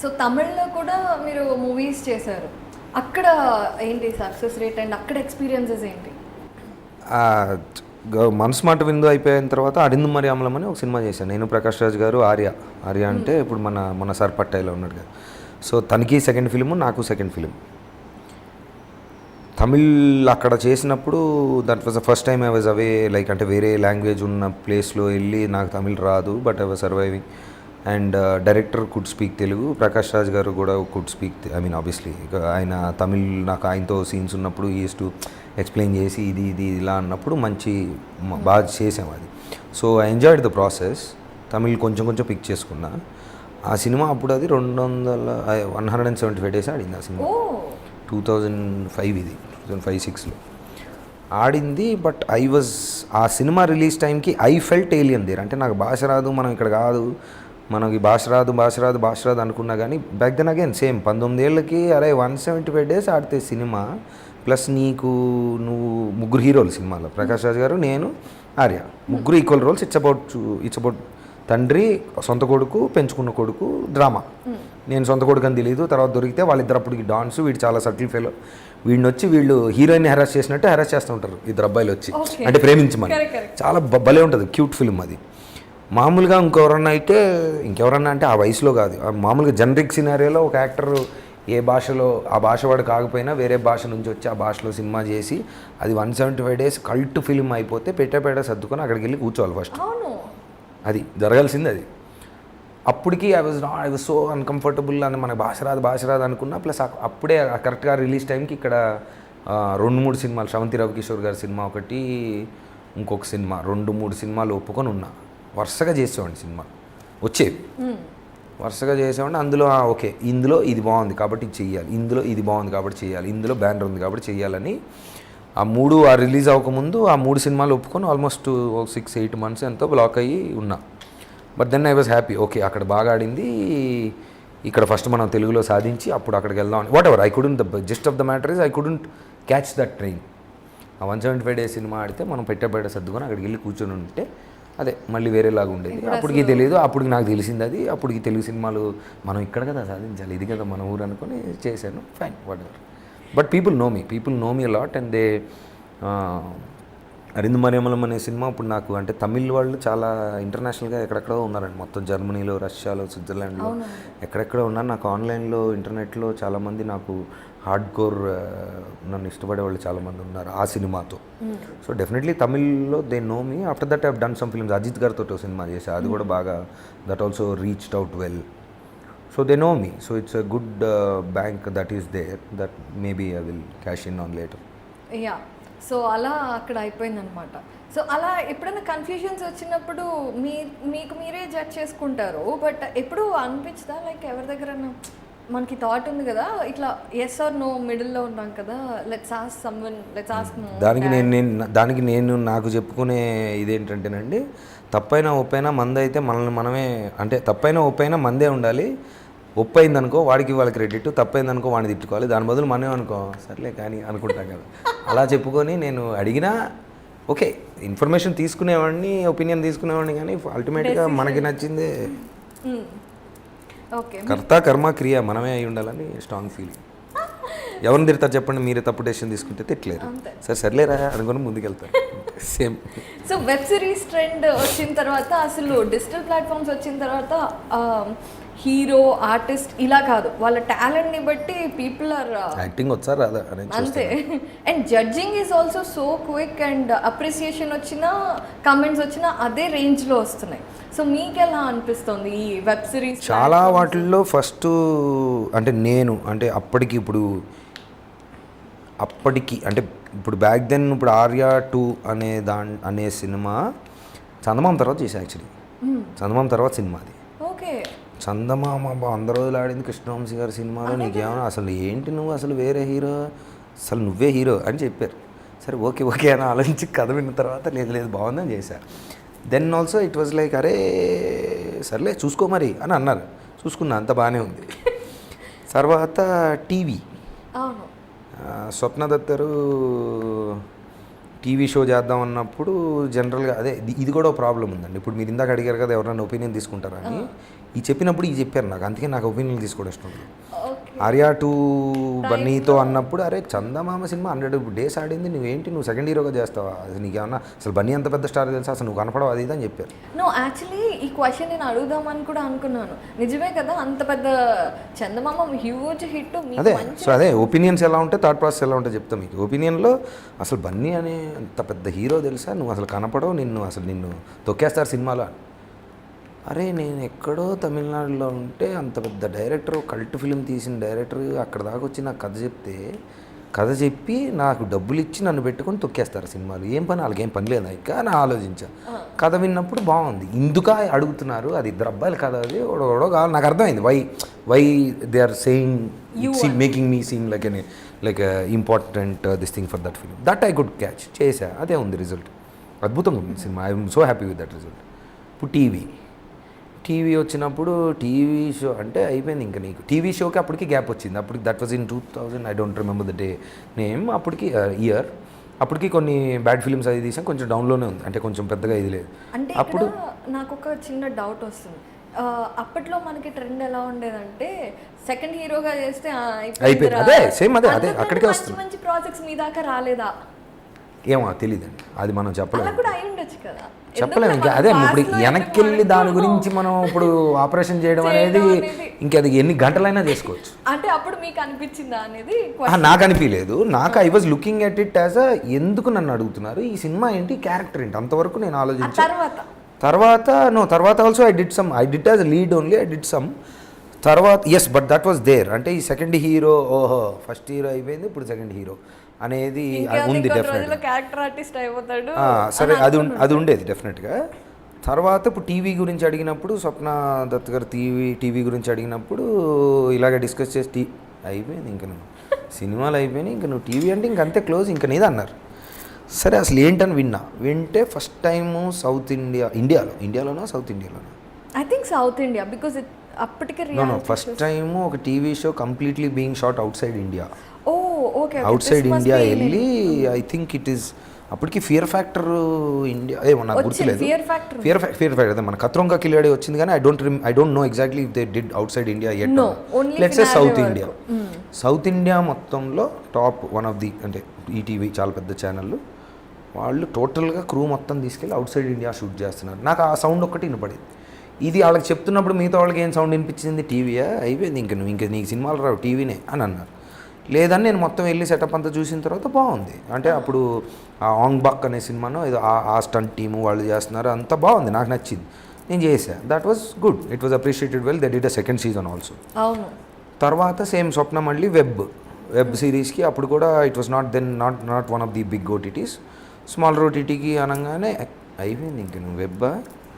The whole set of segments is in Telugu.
సో తమిళ్ళో కూడా మీరు మూవీస్ చేశారు. అక్కడ ఏంటి సక్సెస్ రేట్ అండ్ అక్కడ ఎక్స్పీరియన్సెస్ ఏంటి? మనసు మాట విందు అయిపోయిన తర్వాత అడిందు మరి అమలం అని ఒక సినిమా చేశాను. నేను ప్రకాష్ రాజ్ గారు ఆర్య. ఆర్య అంటే ఇప్పుడు మన మన సర్పట్టాయిలో ఉన్నాడు కదా. సో తనకి సెకండ్ ఫిలిం నాకు సెకండ్ ఫిలిం తమిళ్ అక్కడ చేసినప్పుడు that was the first time I was away like అంటే వేరే లాంగ్వేజ్ ఉన్న ప్లేస్లో వెళ్ళి నాకు తమిళ్ రాదు but I was surviving and director could speak Telugu Prakash Raj garu కూడా could speak I mean obviously ఆయన తమిళ్ నాకు ఆయనతో సీన్స్ ఉన్నప్పుడు ఈస్ టు ఎక్స్ప్లెయిన్ చేసి ఇది ఇది ఇలా అన్నప్పుడు మంచి బాగా చేసాం అది. So I enjoyed the process Tamil కొంచెం కొంచెం పిక్ చేసుకున్నా. ఆ సినిమా అప్పుడు అది రెండు వందల one hundred and seventy five days ఆడింది ఆ సినిమా. టూ థౌజండ్ ఫైవ్ ఇది టూ థౌజండ్ ఫైవ్ సిక్స్లో. ఆడింది బట్ ఐ వాజ్ ఆ సినిమా రిలీజ్ టైంకి ఐ ఫెల్ట్ ఏలియన్ దేర్. అంటే నాకు భాష రాదు మనం ఇక్కడ కాదు. మనకి భాష రాదు భాష రాదు భాష రాదు అనుకున్నా కానీ బ్యాక్ దెన్ అగైన్ సేమ్ పంతొమ్మిది ఏళ్ళకి అరే వన్ సెవెంటీ ఫైవ్ డేస్ ఆడితే సినిమా ప్లస్ నీకు నువ్వు ముగ్గురు హీరోలు సినిమాలో. ప్రకాష్ రాజ్ గారు నేను ఆర్య. ముగ్గురు equal roles it's about it's about తండ్రి సొంత కొడుకు పెంచుకున్న కొడుకు డ్రామా నేను సొంత కొడుకు అని తెలియదు తర్వాత దొరికితే వాళ్ళిద్దరు అప్పటికి డాన్స్ వీడు చాలా సటిల్ ఫెలో వీడిని వచ్చి వీళ్ళు హీరోయిన్ హెరాస్ చేసినట్టు హెరాస్ చేస్తూ ఉంటారు ఇద్దరు అబ్బాయిలు వచ్చి. అంటే ప్రేమించమని. చాలా భలే ఉంటుంది క్యూట్ ఫిల్మ్ అది. మామూలుగా ఇంకెవరన్నా అయితే ఇంకెవరన్నా అంటే ఆ వయసులో కాదు. మామూలుగా జనరిక్ సినారియోలో ఒక యాక్టర్ ఏ భాషలో ఆ భాష వాడు కాకపోయినా వేరే భాష నుంచి వచ్చి ఆ భాషలో సినిమా చేసి అది one seventy five days cult film అయిపోతే పెట్టేపేట సర్దుకొని అక్కడికి వెళ్ళి కూర్చోవాలి ఫస్ట్ అది జరగాల్సింది అది. అప్పటికి I was not I was so uncomfortable అని మనకు భాష రాదు భాష రాదు అనుకున్నా ప్లస్ అప్పుడే కరెక్ట్గా రిలీజ్ టైంకి ఇక్కడ రెండు మూడు సినిమాలు శ్రవంతి రవికిషోర్ గారి సినిమా ఒకటి ఇంకొక సినిమా రెండు మూడు సినిమాలు ఒప్పుకొని ఉన్నా. వరుసగా చేసేవాడిని సినిమా. వచ్చేవి మ్మ్. వరుసగా చేసేవాడిని అందులో ఓకే ఇందులో ఇది బాగుంది కాబట్టి ఇది చెయ్యాలి ఇందులో ఇది బాగుంది కాబట్టి చేయాలి ఇందులో బ్యానర్ ఉంది కాబట్టి చేయాలని ఆ మూడు ఆ రిలీజ్ అవ్వకముందు ఆ మూడు సినిమాలు ఒప్పుకొని ఆల్మోస్ట్ సిక్స్ ఎయిట్ మంత్స్ ఎంతో బ్లాక్ అయ్యి ఉన్నా. But then I was happy okay అక్కడ బాగా ఆడింది ఇక్కడ ఫస్ట్ మనం తెలుగులో సాధించి అప్పుడు అక్కడికి వెళ్దాం whatever I couldn't the just of the matter is I couldn't catch that train ఆ one seventy five days cinema ఆడితే మనం పెట్టే బయట సర్దుకొని అక్కడికి వెళ్ళి కూర్చొని ఉంటే అదే మళ్ళీ వేరేలాగా ఉండేది. అప్పటికి తెలియదు అప్పటికి నాకు తెలిసింది అది. అప్పటికి తెలుగు సినిమాలు మనం ఇక్కడ కదా సాధించాలి ఇది కదా మన ఊరు అనుకొని చేశాను. Fine whatever but people know me people know me lot and they Arindhum Ariyamalum అనే సినిమా ఇప్పుడు నాకు అంటే తమిళ్ వాళ్ళు చాలా ఇంటర్నేషనల్గా ఎక్కడెక్కడో ఉన్నారండి. మొత్తం జర్మనీలో రష్యాలో స్విట్జర్లాండ్లో ఎక్కడెక్కడో ఉన్నారు. నాకు ఆన్లైన్లో ఇంటర్నెట్లో చాలామంది నాకు హార్డ్ కోర్ నన్ను ఇష్టపడే వాళ్ళు చాలామంది ఉన్నారు ఆ సినిమాతో. So definitely తమిళ్ళో they know me. After that have done some films. Ajith గారితో సినిమా చేశా. అది కూడా బాగా that also reached out well. So they know me. So it's a good bank that is there that maybe I will cash in on later. Yeah. So అలా అక్కడ అయిపోయిందనమాట. సో అలా ఎప్పుడైనా కన్ఫ్యూజన్స్ వచ్చినప్పుడు మీ మీకు మీరే జడ్జ్ చేసుకుంటారు. బట్ ఎప్పుడు అనిపించదా? లైక్ ఎవరి దగ్గర మనకి థాట్ ఉంది కదా ఇట్లా ఎస్ ఆర్ నో మిడిల్లో ఉన్నాం కదా let's ask someone let's ask దానికి నేను నేను దానికి నేను నాకు చెప్పుకునే ఇదేంటంటేనండి తప్పైనా ఒప్పైనా మంది అయితే మనల్ని మనమే అంటే తప్పైనా ఒప్పైనా మందే ఉండాలి. ఒప్పైంది అనుకో వాడికి వాళ్ళ క్రెడిట్ తప్పైంది అనుకో వాడిని తిట్టుకోవాలి. దాని బదులు మనమే అనుకో సర్లే కానీ అనుకుంటాం కదా. అలా చెప్పుకొని నేను అడిగినా ఓకే ఇన్ఫర్మేషన్ తీసుకునేవాడిని ఒపీనియన్ తీసుకునేవాడిని కానీ అల్టిమేట్గా మనకి నచ్చిందే. కర్త కర్మ క్రియ మనమే అయి ఉండాలని స్ట్రాంగ్ ఫీలింగ్ ఎవరిని తిడతారు చెప్పండి మీరే తప్పు డెసిషన్ తీసుకుంటే తిట్టలేరు. సరే సర్లేరా అనుకుని ముందుకెళ్తారు. Same so web series trend వచ్చిన తర్వాత అసలు డిజిటల్ ప్లాట్ఫామ్స్ వచ్చిన తర్వాత హీరో ఆర్టిస్ట్ ఇలా కాదు. వాళ్ళ టాలెంట్ని బట్టి పీపుల్ ఆర్ యాక్టింగ్ వచ్చా రాదా అంతే. And judging is also so quick and appreciation వచ్చినా కమెంట్స్ వచ్చినా అదే రేంజ్లో వస్తున్నాయి. సో మీకు ఎలా అనిపిస్తుంది ఈ వెబ్ సిరీస్ చాలా వాటిల్లో ఫస్ట్ అంటే నేను అంటే అప్పటికి ఇప్పుడు అప్పటికి అంటే ఇప్పుడు బ్యాక్ దెన్ ఇప్పుడు ఆర్యా టూ అనే దా అనే సినిమా చందమామ తర్వాత చేసా యాక్చువల్లీ చందమామ తర్వాత సినిమా అది. చందమామ బా వంద రోజులు ఆడింది కృష్ణవంశీ గారి సినిమాలో నీకేమన్నా అసలు ఏంటి నువ్వు అసలు వేరే హీరో? అసలు నువ్వే హీరో అని చెప్పారు. సరే ఓకే ఓకే అని ఆలోచించి కథ విన్న తర్వాత లేదు లేదు బాగుందని చేశా. Then also it was like అరే సర్లే చూసుకో మరి అని అన్నారు. చూసుకున్నా అంత బాగానే ఉంది. తర్వాత టీవీ. స్వప్న దత్తరు టీవీ షో చేద్దాం అన్నప్పుడు జనరల్గా అదే ఇది- ఇది కూడా ప్రాబ్లం ఉందండి. ఇప్పుడు మీరు ఇందాక అడిగారు కదా ఎవరైనా ఒపీనియన్ తీసుకుంటారా అని. ఈ చెప్పినప్పుడు ఈ చెప్పారు నాకు. అందుకే నాకు ఒపీనియన్ తీసుకోవడం ఇష్టం ఆర్యా టూ బన్నీతో అన్నప్పుడు అరే చందమామ సినిమా హండ్రెడ్ డేస్ ఆడింది నువ్వేంటి నువ్వు సెకండ్ హీరోగా చేస్తావా? అది నీకేమన్నా అసలు బన్నీ అంత పెద్ద స్టార్ తెలుసా? అసలు నువ్వు కనపడవు? అది ఇది అని చెప్పారు. నో యాక్చువల్లీ ఈ క్వశ్చన్ నేను అడుగుదామని కూడా అనుకున్నాను. నిజమే కదా అంత పెద్ద చందమామ హ్యూజ్ హిట్ అదే సో అదే ఒపీనియన్స్ ఎలా ఉంటే థాట్ ప్రాసెస్ ఎలా ఉంటే చెప్తా మీకు. ఒపీనియన్లో అసలు బన్నీ అనే అంత పెద్ద హీరో తెలుసా? నువ్వు అసలు కనపడవు నిన్ను అసలు నిన్ను తొక్కేస్తారు సినిమాలో. అని. అరే నేను ఎక్కడో తమిళనాడులో ఉంటే అంత పెద్ద డైరెక్టర్ కల్ట్ ఫిలిం తీసిన డైరెక్టర్ అక్కడ దాకా వచ్చి నాకు కథ చెప్తే కథ చెప్పి నాకు డబ్బులు ఇచ్చి నన్ను పెట్టుకొని తొక్కేస్తారు సినిమాలు. ఏం పని? వాళ్ళకి ఏం పని లేదా? ఇంకా అని ఆలోచించా. కథ విన్నప్పుడు బాగుంది. ఇందుక అడుగుతున్నారు. అది ఇద్దరు అబ్బాయిలు కథ అది. ఓడో కావాలి. నాకు అర్థమైంది. Why why they are saying making me seem like an like important this thing for that film that I good catch చేసా అదే ఉంది రిజల్ట్ అద్భుతంగా ఉంది cinema. I'm so happy with that result ఇప్పుడు టీవీ. టీవీ వచ్చినప్పుడు టీవీ షో అంటే అయిపోయింది ఇంకా నీకు. టీవీ షోకి అప్పటికి గ్యాప్ వచ్చింది. అప్పటికి that was in two thousand I don't remember the day name అప్పటికి ఇయర్ అప్పటికి కొన్ని బ్యాడ్ ఫిల్మ్స్ అది తీసాం. కొంచెం డౌన్లోనే ఉంది. అంటే కొంచెం పెద్దగా ఇది లేదు. అంటే అప్పుడు నాకు ఒక చిన్న డౌట్ వస్తుంది. అప్పట్లో మనకి ట్రెండ్ ఎలా ఉండేదంటే సెకండ్ హీరోగా చేస్తే అయిపోయింది. అదే, same అదే, అదే, అక్కడికే వస్తుంది. మంచి ప్రాజెక్ట్స్ మీ దాకా రాలేదా? ఏమో తెలియదండి అది మనం అలా చెప్పలేము. కూడా అయి ఉండొచ్చు కదా. చెప్పలేము ఇంకా. అదే ఇప్పుడు వెనక్కి వెళ్ళి దాని గురించి మనం ఇప్పుడు ఆపరేషన్ చేయడం అనేది ఇంకా అది ఎన్ని గంటలైనా చేసుకోవచ్చు. అంటే అప్పుడు మీకు అనిపించిందా అనేది నాకు అనిపించలేదు. నాకు I was looking at it as ఎందుకు నన్ను అడుగుతున్నారు? ఈ సినిమా ఏంటి? క్యారెక్టర్ ఏంటి? అంతవరకు నేను ఆలోచించాను తర్వాత. తర్వాత నో తర్వాత also I did some I did as lead only I did some తర్వాత yes but that was there అంటే ఈ సెకండ్ హీరో ఓహో ఫస్ట్ హీరో అయిపోయింది ఇప్పుడు సెకండ్ హీరో అనేది ఉంది డెఫినెట్ సరే అది అది ఉండేది డెఫినెట్గా తర్వాత ఇప్పుడు టీవీ గురించి అడిగినప్పుడు స్వప్న దత్ గారు టీవీ టీవీ గురించి అడిగినప్పుడు ఇలాగ డిస్కస్ చేసి టీ అయిపోయింది ఇంక నువ్వు. సినిమాలు అయిపోయినాయి ఇంక నువ్వు టీవీ అంటే ఇంక అంతే క్లోజ్ ఇంక నీది అన్నారు. సరే అసలు ఏంటని విన్నా. వింటే ఫస్ట్ టైము సౌత్ ఇండియా ఇండియాలో ఇండియాలోనా south ఇండియాలోనా I think South India because అప్పటికే no no reality first time ఒక TV show completely being shot outside India ఓ ఓకే అవుట్ సైడ్ ఇండియా వెళ్ళి ఐ థింక్ ఇట్ ఈస్ అప్పటికి ఫియర్ ఫ్యాక్టర్ ఇండియా ఏమో నాకు గుర్తులేదు. Fear Factor. Fear fear factor అదే మన కత్రంగా కిలాడి వచ్చింది కానీ I don't I don't know exactly if they did outside India at let's south. India south India మొత్తంలో టాప్ వన్ ఆఫ్ ది అంటే ఈటీవీ చాలా పెద్ద ఛానల్ వాళ్ళు టోటల్గా క్రూ మొత్తం తీసుకెళ్ళి అవుట్ సైడ్ ఇండియా షూట్ చేస్తున్నారు. నాకు ఆ సౌండ్ ఒక్కటి వినపడేది. ఇది వాళ్ళకి చెప్తున్నప్పుడు మిగతా వాళ్ళకి ఏం సౌండ్ వినిపించింది? టీవీయా అయిపోయింది ఇంక నువ్వు ఇంక నీకు సినిమాలు రావు టీవీనే అని అన్నారు. లేదని నేను మొత్తం వెళ్ళి సెటప్ అంతా చూసిన తర్వాత బాగుంది. అంటే అప్పుడు ఆ ఆంగ్ బక్ అనే సినిమాను ఏదో ఆ- స్టంట్ టీము వాళ్ళు చేస్తున్నారు అంతా బాగుంది నాకు నచ్చింది. నేను చేసా that was good it was appreciated well that it a second season also అవును. తర్వాత సేమ్ స్వప్న మళ్ళీ వెబ్ వెబ్ సిరీస్కి అప్పుడు కూడా it was not then not not one of the big OTTs small ఓటీటీకి అనగానే అయిపోయింది ఇంక నువ్వు వెబ్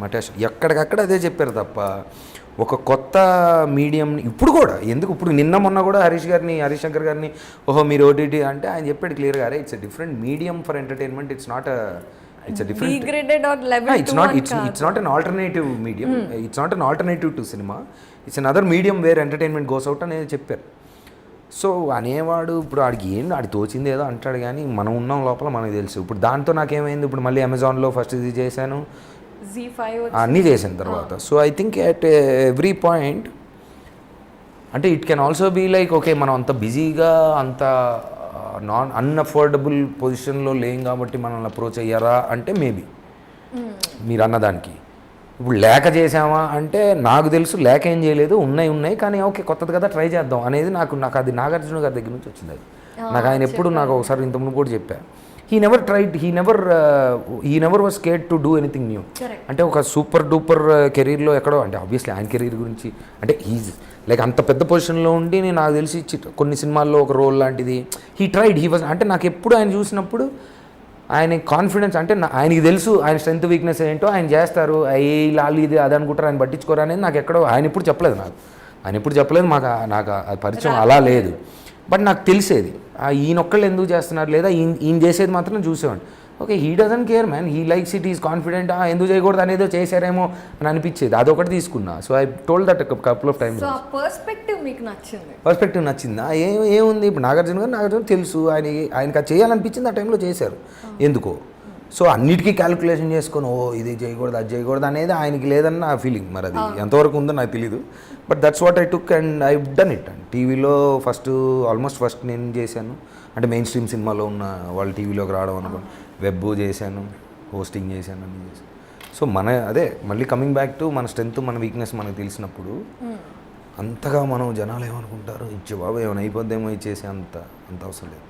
మటాష్ ఎక్కడికక్కడ అదే చెప్పారు తప్ప ఒక కొత్త మీడియం ఇప్పుడు కూడా ఎందుకు ఇప్పుడు నిన్న మొన్న కూడా హరీష్ గారిని హరీష్ శంకర్ గారిని ఓహో మీరు ఓటీటీ అంటే ఆయన చెప్పాడు క్లియర్గా అరే it's different medium for entertainment it's not it's different it's not it's it's not an alternative medium it's not an alternative to cinema it's another medium where entertainment goes out అనేది చెప్పారు. సో అనేవాడు ఇప్పుడు ఆడికి ఏం ఆడి తోచింది ఏదో అంటాడు కానీ మనం ఉన్నాం లోపల మనకు తెలుసు. ఇప్పుడు దాంతో నాకేమైంది? ఇప్పుడు మళ్ళీ అమెజాన్లో ఫస్ట్ ఇది చేశాను. జీ ఫైవ్ అన్నీ చేసిన తర్వాత. So I think at every point అంటే it can also be like okay మనం అంత బిజీగా అంత నాన్ అన్అఫోర్డబుల్ పొజిషన్లో లేం కాబట్టి మనల్ని అప్రోచ్ అయ్యారా? అంటే మేబీ మీరు అన్నదానికి. ఇప్పుడు లేక చేసామా అంటే నాకు తెలుసు లేక ఏం చేయలేదు ఉన్నాయి ఉన్నాయి కానీ ఓకే కొత్తది కదా ట్రై చేద్దాం అనేది నాకు నాకు అది నాగార్జున గారి దగ్గర నుంచి వచ్చింది అది. నాకు ఆయన ఎప్పుడు నాకు ఒకసారి ఇంతకుముందు కూడా చెప్పా. He never tried he never he never was care to do anything new. అంటే ఒక సూపర్ డూపర్ కెరీర్లో ఎక్కడో అంటే ఆబ్వియస్లీ ఆయన కెరీర్ గురించి అంటే ఈజ్ లైక్ అంత పెద్ద పొజిషన్లో ఉండి నేను నాకు తెలిసి కొన్ని సినిమాల్లో ఒక రోల్ లాంటిది. హీ ట్రైడ్ హీ వాజ్ అంటే నాకు ఎప్పుడు ఆయన చూసినప్పుడు ఆయన కాన్ఫిడెన్స్ అంటే ఆయనకి తెలుసు ఆయన స్ట్రెంత్ వీక్నెస్ ఏంటో ఆయన చేస్తారు. ఏ లాలి ఇది అది అనుకుంటారు ఆయన పట్టించుకోరు అనేది నాకు ఎక్కడో ఆయన ఎప్పుడు చెప్పలేదు నాకు. ఆయన ఎప్పుడు చెప్పలేదు మాకు నాకు పరిచయం అలా లేదు. బట్ నాకు తెలిసేది. ఈయనొక్కళ్ళు ఈయన ఒక్కళ్ళు ఎందుకు చేస్తున్నారు లేదా ఈయన ఈయన చేసేది మాత్రం చూసేవాడిని. Okay he doesn't care man he likes it is confident ఎందుకు చేయకూడదు అనేదో చేశారేమో అని అనిపించేది. అదొకటి తీసుకున్నా. So I told that couple of times ఆ పర్స్పెక్టివ్ మీకు నచ్చింది? పర్స్పెక్టివ్ నచ్చిందా. ఏ ఏముంది? ఇప్పుడు నాగార్జున గారు నాగార్జున తెలుసు. ఆయన ఆయనకి అది చేయాలనిపించింది ఆ టైంలో చేశారు. ఎందుకో? సో అన్నిటికీ క్యాలిక్యులేషన్ చేసుకొని ఓ ఇది చేయకూడదు అది చేయకూడదు అనేది ఆయనకి లేదన్న ఫీలింగ్ మరి అది ఎంతవరకు ఉందో నాకు తెలియదు but that's what I took and I done it and టీవీలో ఫస్ట్ ఆల్మోస్ట్ ఫస్ట్ నేను చేశాను. అంటే మెయిన్ స్ట్రీమ్ సినిమాలో ఉన్న వాళ్ళు టీవీలోకి రావడం అనుకోండి వెబ్ చేశాను హోస్టింగ్ చేశాను అన్ని చేశాను. సో మన అదే మళ్ళీ కమింగ్ బ్యాక్ టు మన స్ట్రెంత్ మన వీక్నెస్ మనకు తెలిసినప్పుడు అంతగా మనం జనాలు ఏమనుకుంటారు? ఇచ్చే బాబు ఏమైనా అయిపోద్దేమో ఇచ్చేసి అంత అంత అవసరం లేదు.